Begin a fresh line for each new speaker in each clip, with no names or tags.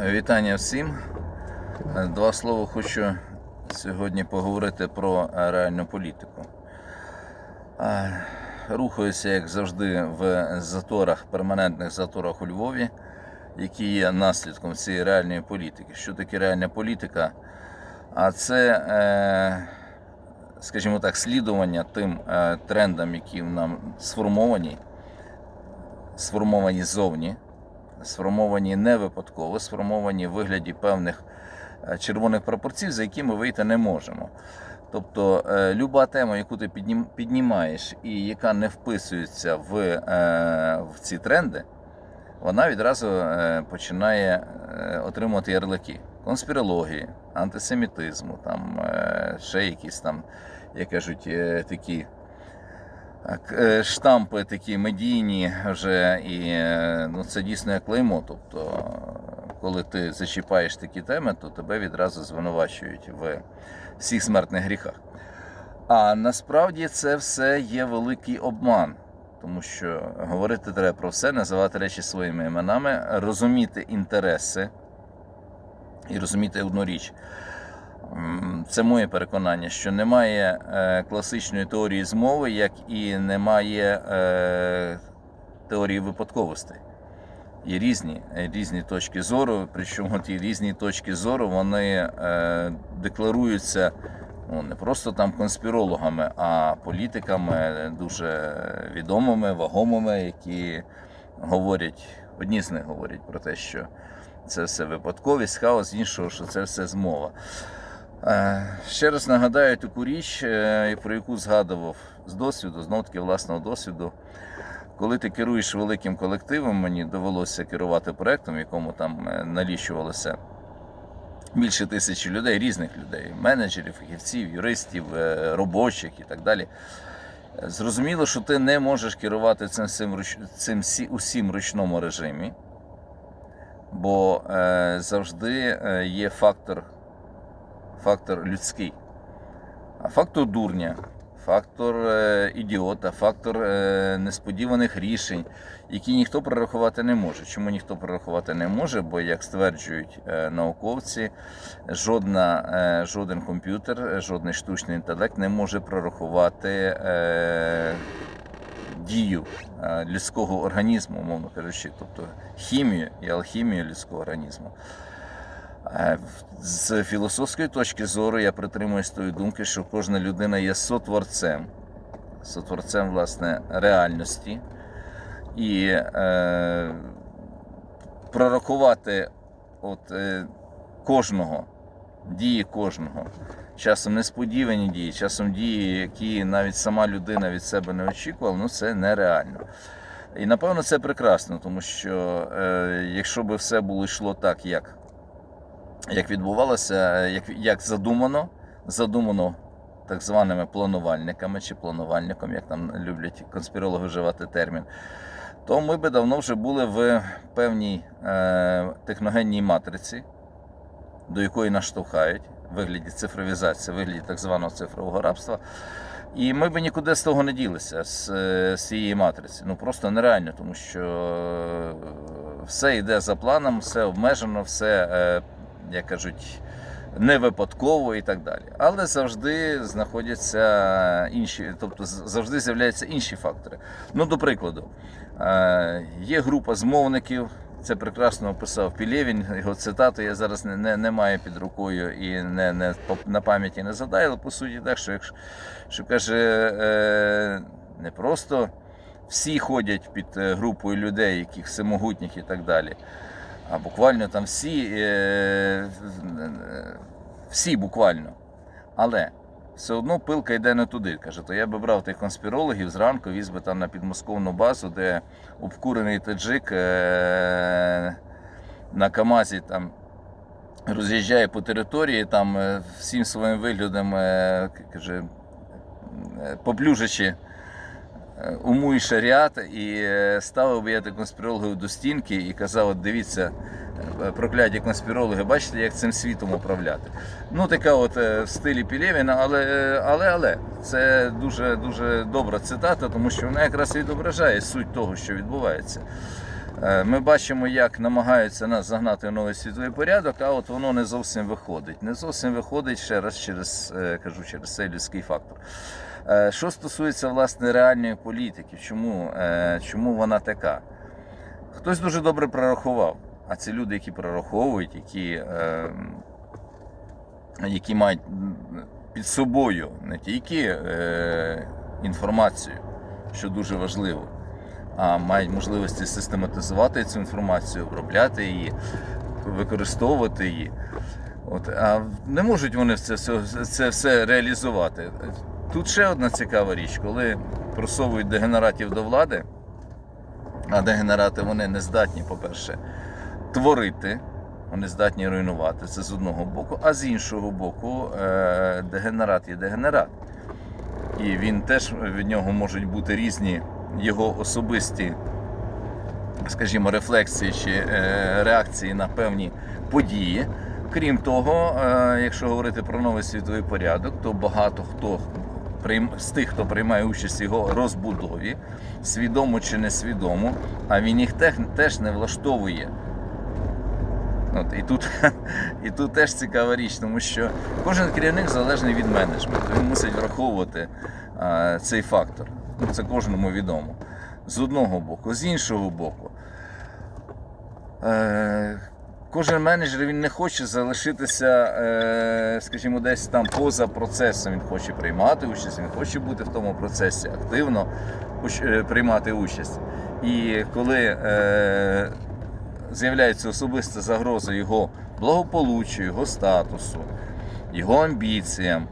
Вітання всім. Два слова хочу сьогодні поговорити про реальну політику. Рухаюся, як завжди, в заторах, перманентних заторах у Львові, які є наслідком цієї реальної політики. Що таке реальна політика? А це, е, скажімо так, слідування тим е, трендам, які нам сформовані, сформовані ззовні, сформовані не випадково, сформовані в вигляді певних е, червоних прапорців, за які ми вийти не можемо. Тобто е, люба тема, яку ти піднімаєш і яка не вписується в, е, в ці тренди, вона відразу починає отримувати ярлики конспірології, антисемітизму, там ще якісь там, як кажуть, такі штампи такі медійні вже, і е, ну, це дійсно як клеймо. Тобто, е, коли ти зачіпаєш такі теми, то тебе відразу звинувачують в всіх смертних гріхах. А насправді це все є великий обман. Тому що говорити треба про все, називати речі своїми іменами, розуміти інтереси і розуміти одну річ. Це моє переконання, що немає е, класичної теорії змови, як і немає е, теорії випадковостей. Є різні, е, різні точки зору, причому ті різні точки зору вони декларуються ну, не просто там конспірологами, а політиками дуже відомими, вагомими, які говорять, одні з них говорять про те, що це все випадковість, хаос, іншого, що це все змова. Е, Ще раз нагадаю таку річ, е, про яку згадував з досвіду, знов таки власного досвіду. Коли ти керуєш великим колективом, мені довелося керувати проектом, якому там е, налічувалося більше тисячі людей, різних людей, менеджерів, фахівців, юристів, робочих і так далі. Зрозуміло, що ти не можеш керувати цим, руч- цим усім ручному режимі, бо завжди є фактор, фактор людський, а фактор дурня, фактор е, ідіота, фактор е, несподіваних рішень, які ніхто прорахувати не може. Чому ніхто прорахувати не може? Бо, як стверджують е, науковці, жодна, жоден комп'ютер, жодний штучний інтелект не може прорахувати дію людського організму, умовно кажучи, тобто хімію і алхімію людського організму. Е, З філософської точки зору я притримуюсь тої думки, що кожна людина є сотворцем, сотворцем власне реальності. І е, прорахувати от, е, кожного, дії кожного, часом несподівані дії, часом дії, які навіть сама людина від себе не очікувала, ну це нереально. І напевно це прекрасно, тому що е, якщо би все було йшло так, як як відбувалося, як, як задумано, задумано так званими планувальниками чи планувальником, як там люблять конспірологи вживати термін, то ми би давно вже були в певній е, техногенній матриці, до якої нас штовхають в вигляді цифровізації, в вигляді так званого цифрового рабства. І ми би нікуди з того не ділися, з, е, з цієї матриці. Ну просто нереально, тому що е, все йде за планом, все обмежено, все, е, як кажуть, не випадково і так далі. Але завжди знаходяться інші, тобто завжди з'являються інші фактори. Ну, до прикладу, е, є група змовників. Це прекрасно описав Пілєвін, його цитату я зараз не, не, не маю під рукою і не, не на пам'яті не задаю, але по суті так, що, якщо, що каже, е, не просто всі ходять під е, групою людей, яких всемогутніх і так далі, а буквально там всі, е, всі буквально. Але все одно пилка йде не туди. Каже, то я би брав тих конспірологів зранку, віз би там на підмосковну базу, де обкурений таджик е, на Камазі там роз'їжджає по території, там е, всім своїм виглядом каже, поплюжачи уму і шаріат, і е, ставив би я тих конспірологів до стінки і казав: от дивіться, е, прокляті конспірологи, бачите, як цим світом управляти. Ну, така от е, в стилі Пілєвіна, але, е, але, але це дуже дуже добра цитата, тому що вона якраз відображає суть того, що відбувається. Е, Ми бачимо, як намагаються нас загнати в новий світовий порядок, а от воно не зовсім виходить. Не зовсім виходить ще раз через е, кажу через цей людський фактор. Е, Що стосується власне реальної політики, чому, е, чому вона така? Хтось дуже добре прорахував, а це люди, які прораховують, які, е, які мають під собою не тільки е, інформацію, що дуже важливо, а мають можливості систематизувати цю інформацію, обробляти її, використовувати її. От, а не можуть вони це, це все реалізувати. Тут ще одна цікава річ, коли просовують дегенератів до влади, а дегенерати вони не здатні, по-перше, творити, вони здатні руйнувати. Це з одного боку, а з іншого боку, е, дегенерат є дегенерат. І він теж від нього можуть бути різні його особисті, скажімо, рефлексії чи е, реакції на певні події. Крім того, е, якщо говорити про новий світовий порядок, то багато хто з тих, хто приймає участь в його розбудові, свідомо чи несвідомо, а він їх теж не влаштовує. От, і, тут, і тут теж цікава річ, тому що кожен керівник залежний від менеджменту. Він мусить враховувати а, цей фактор. Ну, це кожному відомо. З одного боку, з іншого боку. Е, кожен менеджер він не хоче залишитися, е, скажімо, десь там поза процесом. Він хоче приймати участь, він хоче бути в тому процесі активно е, приймати участь. І коли е, з'являється особиста загроза його благополуччю, його статусу, його амбіціям,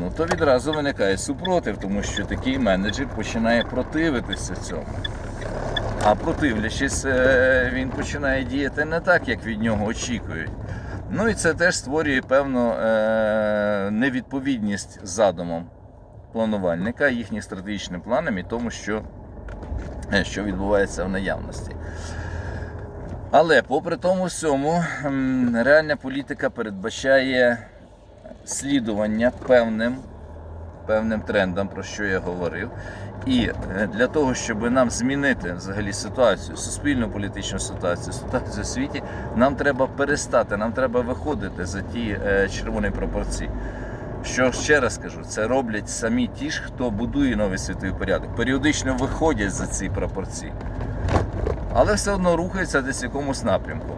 ну то відразу виникає супротив, тому що такий менеджер починає противитися цьому. А противлячись, е, він починає діяти не так, як від нього очікують. Ну і це теж створює певну е, невідповідність задумам планувальника, їхнім стратегічним планам і тому, що, е, що відбувається в наявності. Але попри тому всьому, реальна політика передбачає слідування певним, певним трендам, про що я говорив. І е, для того, щоб нам змінити взагалі ситуацію, суспільну політичну ситуацію, ситуацію в світі, нам треба перестати, нам треба виходити за ті е, червоні пропорції. Що ще раз кажу, це роблять самі ті ж, хто будує новий світовий порядок. Періодично виходять за ці пропорції, але все одно рухаються десь в якомусь напрямку.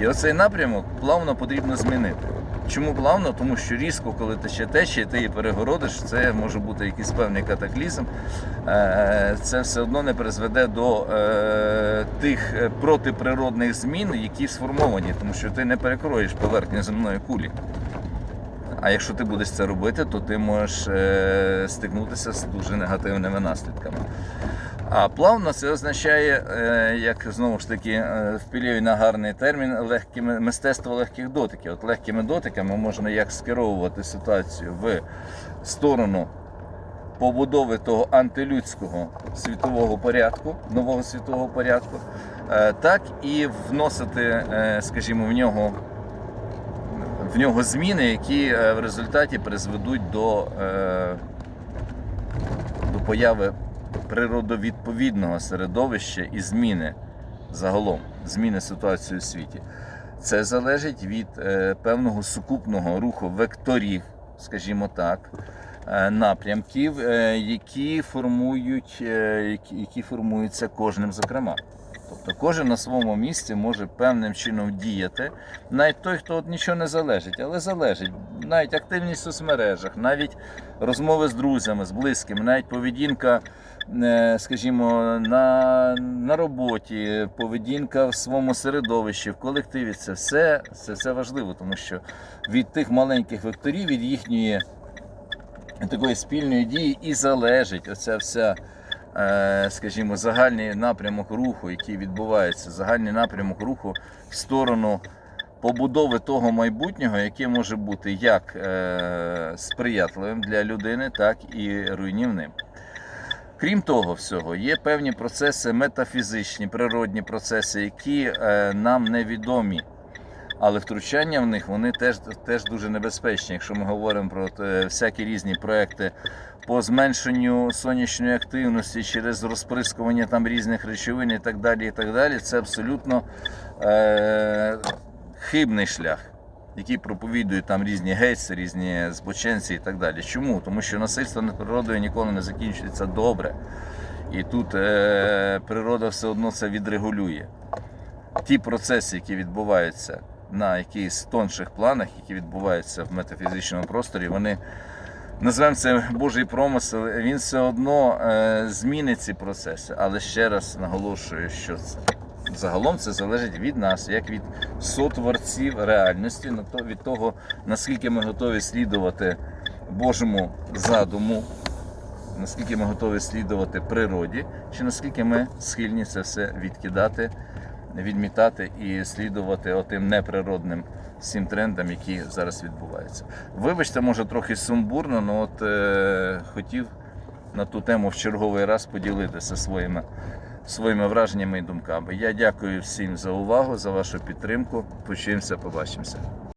І оцей напрямок плавно потрібно змінити. Чому плавно? Тому що різко, коли ти ще тече, і ти її перегородиш, це може бути якийсь певний катаклізм. Е, Це все одно не призведе до е, тих е, протиприродних змін, які сформовані, тому що ти не перекроєш поверхню земної кулі. А якщо ти будеш це робити, то ти можеш стикнутися з дуже негативними наслідками. А плавно це означає, е, як знову ж таки е, впілюю на гарний термін, легкі, мистецтво легких дотиків. От легкими дотиками можна як скеровувати ситуацію в сторону побудови того антилюдського світового порядку, нового світового порядку, е, так і вносити, скажімо, в нього в нього зміни, які в результаті призведуть до, до появи природовідповідного середовища і зміни загалом, зміни ситуації у світі. Це залежить від е, певного сукупного руху векторів, скажімо так, е, напрямків, е, які формують, які, формуються кожним зокрема. Тобто кожен на своєму місці може певним чином діяти. Навіть той, хто от нічого не залежить, але залежить. Навіть активність в соцмережах, навіть розмови з друзями, з близькими, навіть поведінка, скажімо, на, на роботі, поведінка в своєму середовищі, в колективі. Це все, це все важливо, тому що від тих маленьких векторів, від їхньої такої спільної дії і залежить оця вся е, скажімо, загальний напрямок руху, який відбувається, загальний напрямок руху в сторону побудови того майбутнього, яке може бути як е, сприятливим для людини, так і руйнівним. Крім того всього, є певні процеси метафізичні, природні процеси, які е, нам невідомі. Але втручання в них вони теж, теж дуже небезпечні. Якщо ми говоримо про е, всякі різні проекти по зменшенню сонячної активності через розприскування там різних речовин і так далі, і так далі, це абсолютно е, хибний шлях, який проповідують там різні гейси, різні збоченці і так далі. Чому? Тому що насильство над природою ніколи не закінчується добре. І тут е, природа все одно це відрегулює. Ті процеси, які відбуваються на якихось тонших планах, які відбуваються в метафізичному просторі, вони назвемо це Божий промисел, він все одно е, змінить ці процеси. Але ще раз наголошую, що загалом це залежить від нас, як від сотворців реальності, від того, наскільки ми готові слідувати Божому задуму, наскільки ми готові слідувати природі, чи наскільки ми схильні це все відкидати, відмітати і слідувати отим неприродним всім трендам, які зараз відбуваються. Вибачте, може трохи сумбурно, але от е, хотів на ту тему в черговий раз поділитися своїми, своїми враженнями і думками. Я дякую всім за увагу, за вашу підтримку. Почуємося, побачимося.